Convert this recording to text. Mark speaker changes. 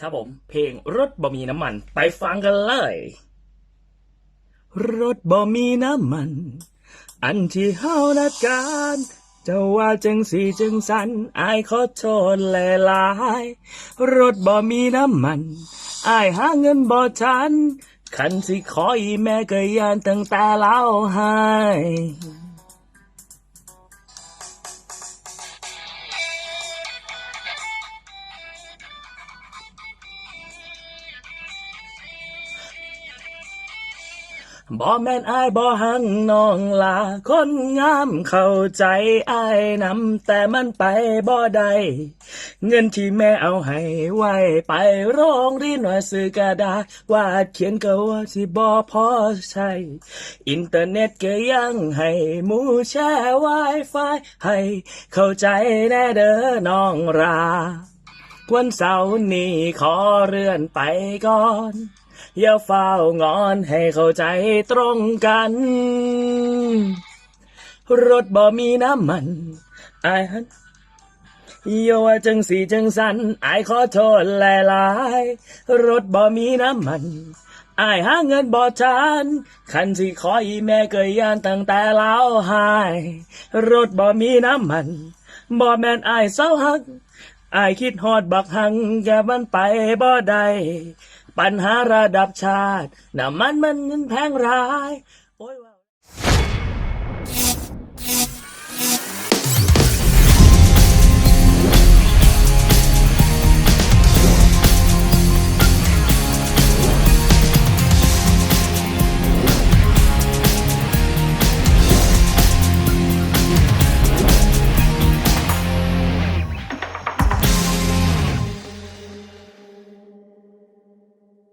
Speaker 1: ครับผมเพลงรถบ่มีน้ำมัน ไปฟังกันเลย รถบ่มีน้ำมัน อันที่เฮานัดกันเจะว่าจังสีจังสันอายขอโทษหลายๆรถบ่มีน้ำมันอายหาเงินบ่ทัน คันสิขออีแม่ก็ยานตั้งแต่เล่าให้ บ่แม่นอายบ่หังน้องลาคนงามเข้าใจอายนำแต่มันไปบ่ได้เงินที่แม่เอาให้ไว้ไปโรงเรียนว่าซื้อกระดาษวาดเขียนก็ว่าสิบ่พอใช้อินเทอร์เน็ตก็ยังให้หมูแชร์ไวไฟให้เข้าใจแน่เด้อน้องราวันเสาร์นี้ขอเลื่อนไปก่อน อย่าเฝ้างอนให้เข้าใจตรงกัน รถบ่มีน้ำมันอายหันโยว่าจังสีจังสันอายขอโทษหลายๆรถบ่มีน้ำมันอายหาเงินบ่ทันคันสิขออีแม่เก็ยานตั้งแต่เล่าหาย รถบ่มีน้ำมันบ่แม่นอายเศร้าหักอายคิดฮอดบักหังแกมันไปบ่ได้ ปัญหาระดับชาติ น้ำมันมันแพงร้ายโอ้ย